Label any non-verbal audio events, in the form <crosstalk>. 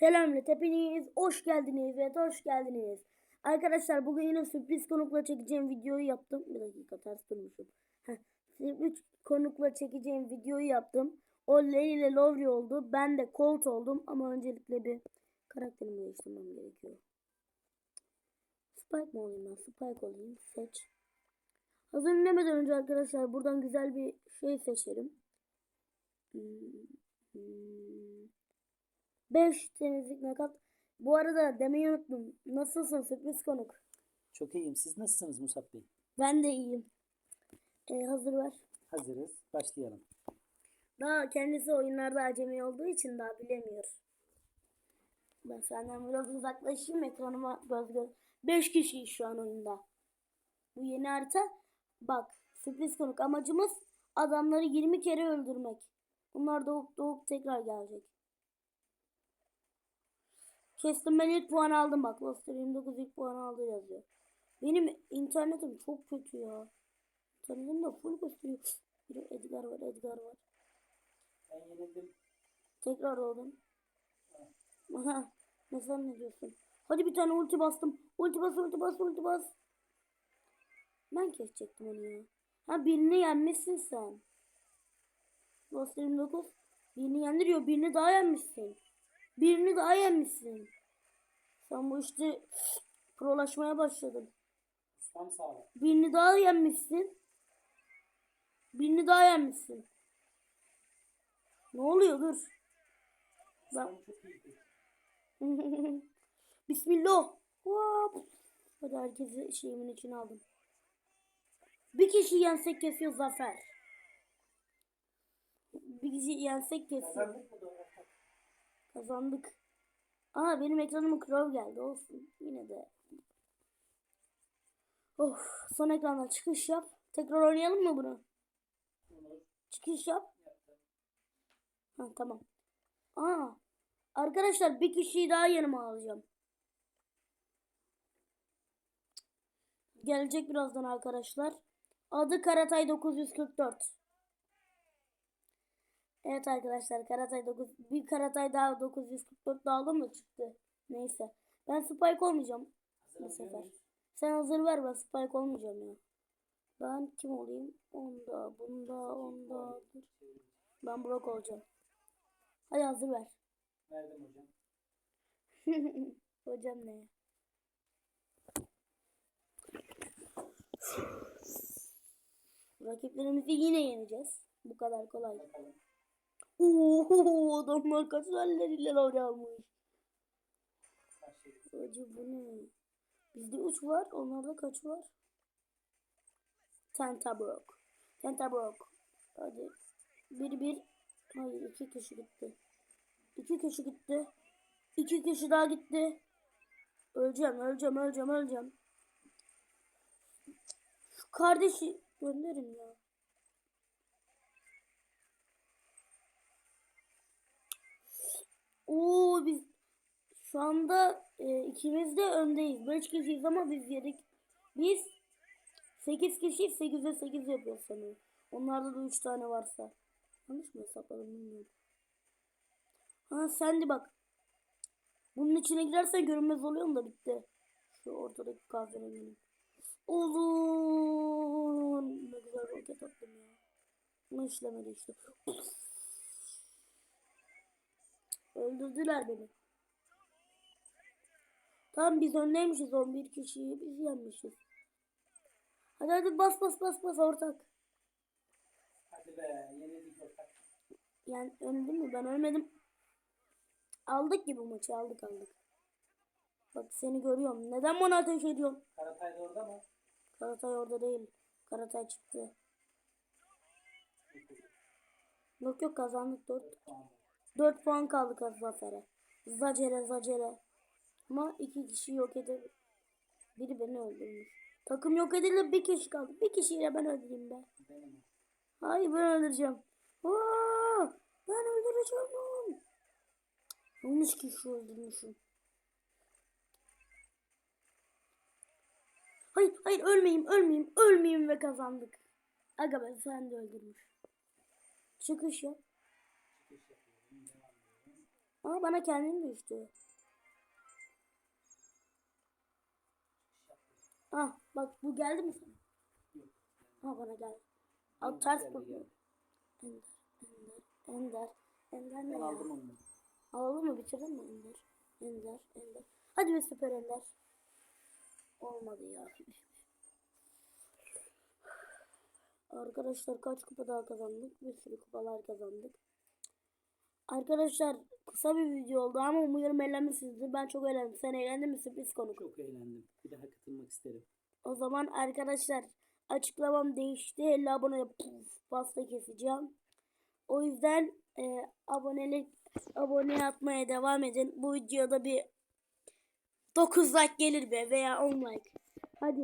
Selamünaleyküm hepiniz hoş geldiniz evet hoş geldiniz. Arkadaşlar bugün yine sürpriz konukla çekeceğim videoyu yaptım. Bir dakika ters durmuşum. Sürpriz konukla çekeceğim videoyu yaptım. O Ley ile Lowry oldu. Ben de Colt oldum ama öncelikle bir karakterimi değiştirmem gerekiyor. Spike mi olayım ben? Spike olayım. Seç. Hazır dinlemeden önce arkadaşlar buradan güzel bir şey seçelim. Hmm, hmm. 5 temizlik nakat. Bu arada demeyi unuttum. Nasılsın sürpriz konuk? Çok iyiyim. Siz nasılsınız Musab Bey? Ben de iyiyim. Ee, hazır ver. Hazırız. Başlayalım. Daha kendisi oyunlarda acemi olduğu için daha bilemiyor. Ben senden biraz uzaklaşayım ekranıma göz göz. 5 kişiyiz şu an oyunda. Bu yeni harita. Bak sürpriz konuk amacımız adamları 20 kere öldürmek. Bunlar doğup doğup tekrar gelecek. Kestim ben ilk puan aldım bak. Loster 29 ilk puan aldı yazıyor. Benim internetim çok kötü ya. İnternetim de full gösteriyor. <gasps> Bir Edgar var Edgar var. Ben yenildim. Tekrar doğdum. Aha. Ne zannediyorsun? Hadi bir tane ulti bastım. Ulti bas ulti bas ulti bas. Ben kesecektim onu ya. Ha birini yenmişsin sen. Lost 29. Birini yendiriyor. Birini daha yenmişsin. Birini daha yenmişsin. Sen bu işte prolaşmaya başladın. Ustam sağ ol. Birini daha yenmişsin. Birini daha yenmişsin. Ne oluyor dur. Ben... <laughs> Bismillah. Hop. Hadi herkesi şeyimin içine aldım. Bir kişi yensek kesiyor zafer. Bir kişi yensek kesiyor. Kazandık. Aa benim ekranıma Crow geldi olsun. Yine de. Of son ekranda çıkış yap. Tekrar oynayalım mı bunu? Çıkış yap. Ha tamam. Aa arkadaşlar bir kişiyi daha yanıma alacağım. Gelecek birazdan arkadaşlar. Adı Karatay 944. Evet arkadaşlar Karatay 9 bir Karatay daha 944 daha aldım da çıktı. Neyse. Ben Spike olmayacağım bu sefer. Sen hazır ver ben Spike olmayacağım ya. Ben kim olayım? Onda, bunda, onda. Ben Brock olacağım. Hadi hazır ver. Verdim hocam. <laughs> Hocam ne? Rakiplerimizi yine yeneceğiz. Bu kadar kolay. Bakalım. Oo, adamlar kaç halleriyle almış. Acı bu ne? Bizde 3 var. Onlarda kaç var? Tentabrook. Tentabrook. Hadi. Bir bir. Hayır iki kişi gitti. İki kişi gitti. İki kişi daha gitti. Öleceğim, öleceğim, öleceğim, öleceğim. Şu kardeşi gönderin ya. Biz şu anda e, ikimiz de öndeyiz. 5 kişiyiz ama biz yedik. Biz 8 kişiyiz. 8'e 8 yapıyoruz sanırım. Onlarda da 3 tane varsa. Yanlış mı hesapladım bilmiyorum. Ha sen de bak. Bunun içine girersen görünmez oluyorum da bitti. Şu ortadaki kahverengi. Oğlum. Ne güzel roket attım ya. Ama işlemedi işte. Öldürdüler beni. Tamam biz öndeymişiz 11 kişiyi biz yenmişiz. Hadi hadi bas bas bas bas ortak. Hadi be. Yenildik ortak. Yani öldüm mü ben ölmedim. Aldık gibi maçı aldık aldık. Bak seni görüyorum. Neden bana ateş ediyorsun? Karatay da orada mı? Karatay orada değil. Karatay çıktı. Yok yok kazandık 4. Tamam. 4 puan kaldı kaz zafere. Zacere zacere. Ama iki kişi yok edip biri beni öldürmüş. Takım yok edildi bir kişi kaldı. Bir kişiyle ben öldüreyim be. Hayır ben öldüreceğim. Aa, ben öldüreceğim onu. Yanlış kişi öldürmüşüm. Hayır hayır ölmeyeyim ölmeyeyim ölmeyeyim ve kazandık. Aga ben sen de öldürmüş. Çıkış yap. Çıkış yapıyorum. Devam ediyorum. Ama bana kendin düştü. Ah bak bu geldi mi sana? Ha bana geldi. Al ters geldi. Ender, Ender, Ender. Ender ne Ben ya? aldım onu. Aldın mı bitirdin mi Ender? Ender, Ender. Hadi be süper Ender. Olmadı ya. Arkadaşlar kaç kupa daha kazandık? Bir sürü kupalar kazandık. Arkadaşlar kısa bir video oldu ama umuyorum eğlenmişsinizdir. Ben çok eğlendim. Sen eğlendin mi sürpriz konuk? Çok eğlendim. Bir daha katılmak isterim. O zaman arkadaşlar açıklamam değişti. 50 abone puf, pasta keseceğim. O yüzden e, abonelik abone atmaya devam edin. Bu videoda bir 9 like gelir be veya 10 like. Hadi